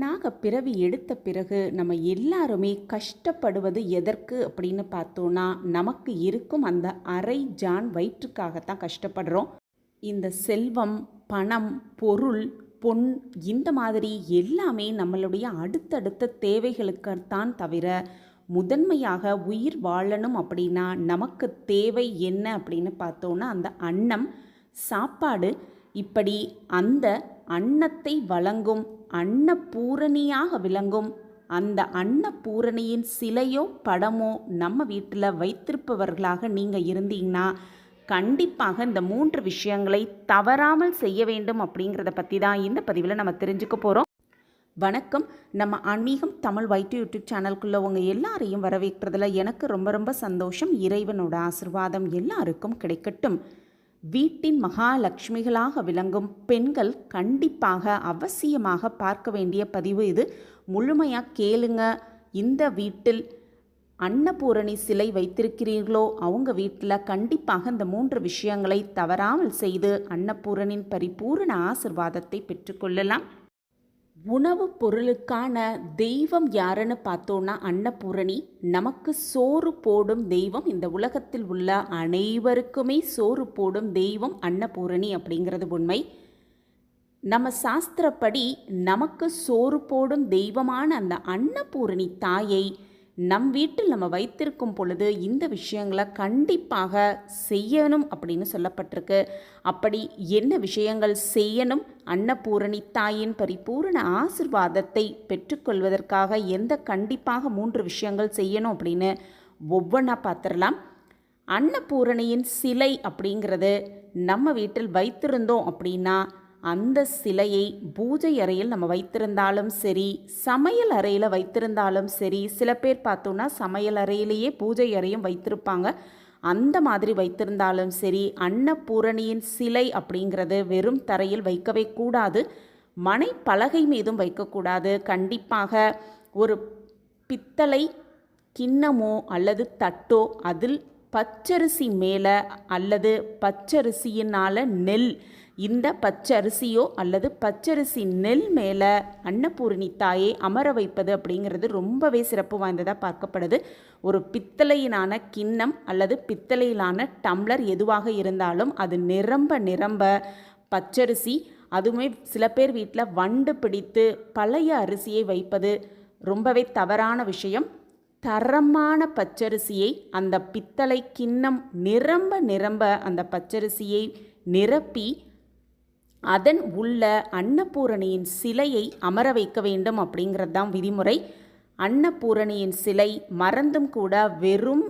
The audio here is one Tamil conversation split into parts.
மனிதனாக பிறவி எடுத்த பிறகு நம்ம எல்லாருமே கஷ்டப்படுவது எதற்கு அப்படின்னு பார்த்தோன்னா நமக்கு இருக்கும் அந்த அரை ஜான் வயிற்றுக்காகத்தான் கஷ்டப்படுறோம். இந்த செல்வம் பணம் பொருள் பொன் இந்த மாதிரி எல்லாமே நம்மளுடைய அடுத்தடுத்த தேவைகளுக்குத்தான் தவிர முதன்மையாக உயிர் வாழணும் அப்படின்னா நமக்கு தேவை என்ன அப்படின்னு பார்த்தோன்னா அந்த அன்னம் சாப்பாடு இப்படி அந்த அன்னத்தை வழங்கும் அன்னபூரணியாக விளங்கும். அந்த அன்னபூரணியின் சிலையோ படமோ நம்ம வீட்டில் வைத்திருப்பவர்களாக நீங்கள் இருந்தீங்கன்னா கண்டிப்பாக இந்த மூன்று விஷயங்களை தவறாமல் செய்ய வேண்டும் அப்படிங்கிறத பற்றி தான் இந்த பதிவில் நம்ம தெரிஞ்சுக்க போகிறோம் வணக்கம். நம்ம ஆன்மீகம் தமிழ் வைட்டு யூடியூப் சேனலுக்குள்ளே உங்கள் எல்லாரையும் வரவேற்கிறதுல எனக்கு ரொம்ப ரொம்ப சந்தோஷம். இறைவனோட ஆசிர்வாதம் எல்லாருக்கும் கிடைக்கட்டும். வீட்டின் மகாலட்சுமிகளாக விளங்கும் பெண்கள் கண்டிப்பாக அவசியமாக பார்க்க வேண்டிய பதிவு இது. முழுமையாக கேளுங்க. இந்த வீட்டில் அன்னபூரணி சிலை வைத்திருக்கிறீர்களோ? அவங்க வீட்டில் கண்டிப்பாக இந்த மூன்று விஷயங்களை தவறாமல் செய்து அன்னபூரணின் பரிபூரண ஆசிர்வாதத்தை பெற்றுக்கொள்ளலாம் உணவுப் பொருளுக்கான தெய்வம் யாருன்னு பார்த்தோன்னா அன்னபூரணி. நமக்கு சோறு போடும் தெய்வம் இந்த உலகத்தில் உள்ள அனைவருக்குமே சோறு போடும் தெய்வம் அன்னபூரணி அப்படிங்கிறது உண்மை. நம்ம சாஸ்திரப்படி நமக்கு சோறு போடும் தெய்வமான அந்த அன்னபூரணி தாயை நம் வீட்டில் நம்ம வைத்திருக்கும் பொழுது இந்த விஷயங்களை கண்டிப்பாக செய்யணும் அப்படின்னு சொல்லப்பட்டிருக்கு. அப்படி என்ன விஷயங்கள் செய்யணும்? அன்னபூரணி தாயின் பரிபூரண ஆசிர்வாதத்தை பெற்றுக்கொள்வதற்காக எந்த கண்டிப்பாக மூன்று விஷயங்கள் செய்யணும் அப்படின்னு ஒவ்வொன்றா பார்த்துடலாம். அன்னபூரணியின் சிலை அப்படிங்கிறது நம்ம வீட்டில் வைத்திருந்தோம் அப்படின்னா அந்த சிலையை பூஜை அறையில் நம்ம வைத்திருந்தாலும் சரி சமையல் அறையில் வைத்திருந்தாலும் சரி சில பேர் பார்த்தோன்னா சமையல் அறையிலேயே பூஜை அறையும் வைத்திருப்பாங்க. அந்த மாதிரி வைத்திருந்தாலும் சரி அன்னபூரணியின் சிலை அப்படிங்கிறது வெறும் தரையில் வைக்கவே கூடாது. மனை பலகை மீதும் வைக்கக்கூடாது கண்டிப்பாக ஒரு பித்தளை கிண்ணமோ அல்லது தட்டோ அதில் பச்சரிசி மேலே அல்லது பச்சரிசியினால் நெல் இந்த பச்சரிசியோ அல்லது பச்சரிசி நெல் மேலே அன்னபூரணி தாயை அமர வைப்பது அப்படிங்கிறது ரொம்பவே சிறப்பு வாய்ந்ததாக பார்க்கப்படுது. ஒரு பித்தளையிலான கிண்ணம் அல்லது பித்தளையிலான டம்ளர் எதுவாக இருந்தாலும் அது நிரம்ப நிரம்ப பச்சரிசி அதுவுமே சில பேர் வீட்டில் வண்டு பிடித்து பழைய அரிசியை வைப்பது ரொம்பவே தவறான விஷயம். தரமான பச்சரிசியை அந்த பித்தளை கிண்ணம் நிரம்ப நிரம்ப அந்த பச்சரிசியை நிரப்பி அதன் உள்ள அன்னபூரணியின் சிலையை அமர வைக்க வேண்டும் அப்படிங்கிறது தான் விதிமுறை. அன்னபூரணியின் சிலை மறந்தும் கூட வெறும்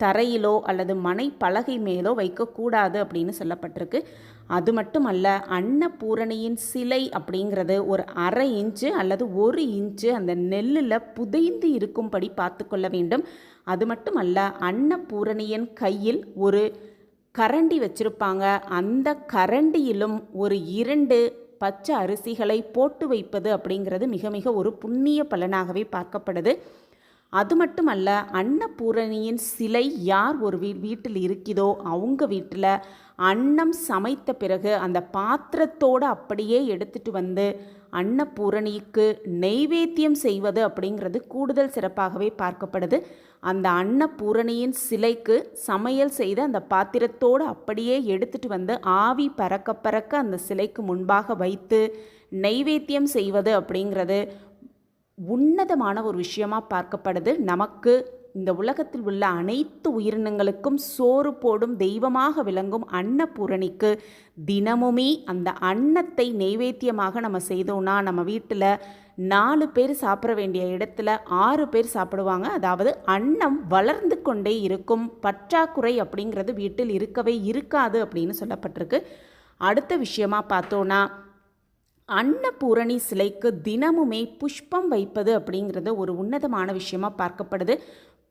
தரையிலோ அல்லது மனை பலகை மேலோ வைக்கக்கூடாது அப்படின்னு சொல்லப்பட்டிருக்கு. அது மட்டும் அல்ல அன்னபூரணியின் சிலை அப்படிங்கிறது ஒரு அரை இன்ச்சு அல்லது ஒரு இன்ச்சு அந்த நெல்லில் புதைந்து இருக்கும்படி பார்த்து கொள்ள வேண்டும். அது மட்டும் அல்ல அன்னபூரணியின் கையில் ஒரு கரண்டி வச்சிருப்பாங்க. அந்த கரண்டியிலும் ஒரு இரண்டு பச்சை அரிசிகளை போட்டு வைப்பது அப்படிங்கிறது மிக மிக ஒரு புண்ணிய பலனாகவே பார்க்கப்படுது. அது மட்டுமல்ல அன்னபூரணியின் சிலை யார் ஒரு வீ வீட்டில் இருக்கிறதோ அவங்க வீட்டில் அன்னம் சமைத்த பிறகு அந்த பாத்திரத்தோடு அப்படியே எடுத்துட்டு வந்து அன்னபூரணிக்கு நெய்வேத்தியம் செய்வது அப்படிங்கிறது கூடுதல் சிறப்பாகவே பார்க்கப்படுது. அந்த அன்னபூரணியின் சிலைக்கு சமையல் செய்த அந்த பாத்திரத்தோடு அப்படியே எடுத்துட்டு வந்து ஆவி பறக்க பறக்க அந்த சிலைக்கு முன்பாக வைத்து நெய்வேத்தியம் செய்வது அப்படிங்கிறது உன்னதமான ஒரு விஷயமா பார்க்கப்படுது. நமக்கு இந்த உலகத்தில் உள்ள அனைத்து உயிரினங்களுக்கும் சோறு போடும் தெய்வமாக விளங்கும் அன்னபூரணிக்கு தினமுமே அந்த அன்னத்தை நெய்வேத்தியமாக நம்ம செய்தோம்னா நம்ம வீட்டில் நாலு பேர் சாப்பிட வேண்டிய இடத்துல ஆறு பேர் சாப்பிடுவாங்க. அதாவது அன்னம் வளர்ந்து கொண்டே இருக்கும். பற்றாக்குறை அப்படிங்கிறது வீட்டில் இருக்கவே இருக்காது அப்படின்னு சொல்லப்பட்டிருக்கு. அடுத்த விஷயமா பார்த்தோன்னா அன்னபூரணி சிலைக்கு தினமுமே புஷ்பம் வைப்பது அப்படிங்கிறது ஒரு உன்னதமான விஷயமா பார்க்கப்படுது.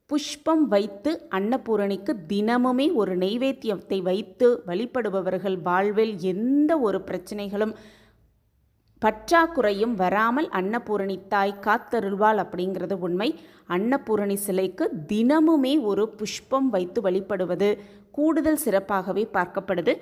புஷ்பம் வைத்து அன்னபூரணிக்கு தினமுமே ஒரு நெய்வேத்தியத்தை வைத்து வழிபடுபவர்கள் வாழ்வில் எந்த ஒரு பிரச்சனைகளும் பற்றாக்குறையும் வராமல் அன்னபூரணி தாய் காத்தருள்வாள் அப்படிங்கிறது உண்மை. அன்னபூரணி சிலைக்கு தினமுமே ஒரு புஷ்பம் வைத்து வழிபடுவது கூடுதல் சிறப்பாகவே பார்க்கப்படுது.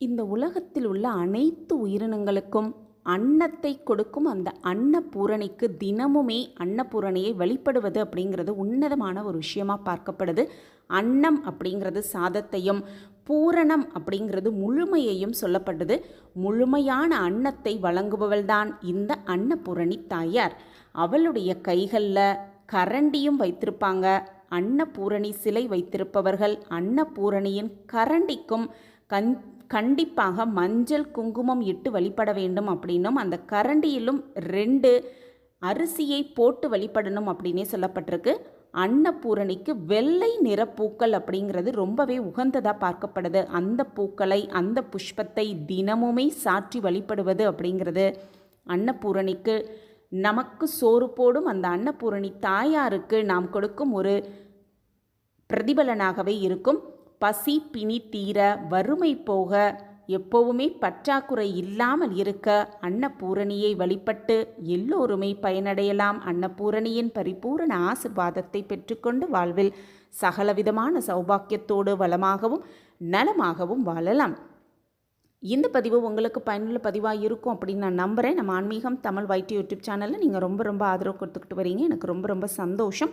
இந்த உலகத்தில் உள்ள அனைத்து உயிரினங்களுக்கும் அன்னத்தை கொடுக்கும் அந்த அன்னபூரணிக்கு தினமுமே அன்னபூரணியை வழிபடுவது அப்படிங்கிறது உன்னதமான ஒரு விஷயமாக பார்க்கப்படுது. அன்னம் அப்படிங்கிறது சாதத்தையும் பூரணம் அப்படிங்கிறது முழுமையையும் சொல்லப்படுது. முழுமையான அன்னத்தை வழங்குபவள்தான் இந்த அன்னபூரணி தாயார். அவளுடைய கைகளில் கரண்டியும் வைத்திருப்பாங்க. அன்னபூரணி சிலை வைத்திருப்பவர்கள் அன்னபூரணியின் கரண்டிக்கும் கண் கண்டிப்பாக மஞ்சள் குங்குமம் இட்டு வழிபட வேண்டும் அப்படின்னும் அந்த கரண்டியிலும் ரெண்டு அரிசியை போட்டு வழிபடணும் அப்படின்னே சொல்லப்பட்டிருக்கு. அன்னபூரணிக்கு வெள்ளை நிற பூக்கள் அப்படிங்கிறது ரொம்பவே உகந்ததாக பார்க்கப்படுது. அந்த பூக்களை அந்த புஷ்பத்தை தினமுமே சாற்றி வழிபடுவது அப்படிங்கிறது அன்னபூரணிக்கு நமக்கு சோறு போடும். அந்த அன்னபூரணி தாயாருக்கு நாம் கொடுக்கும் ஒரு பிரதிபலனாகவே இருக்கும். பசி பிணி தீர வறுமை போக எப்போவுமே பற்றாக்குறை இல்லாமல் இருக்க அன்னபூரணியை வழிபட்டு எல்லோருமே பயனடையலாம். அன்னபூரணியின் பரிபூரண ஆசிர்வாதத்தை பெற்றுக்கொண்டு வாழ்வில் சகலவிதமான சௌபாக்கியத்தோடு வளமாகவும் நலமாகவும் வாழலாம். இந்த பதிவு உங்களுக்கு பயனுள்ள பதிவாக இருக்கும் அப்படின்னு நான் நம்புகிறேன் நம்ம ஆன்மீகம் தமிழ் வைட்டி யூடியூப் சேனலில் நீங்கள் ரொம்ப ரொம்ப ஆதரவு கொடுத்துக்கிட்டு வரீங்க. எனக்கு ரொம்ப ரொம்ப சந்தோஷம்.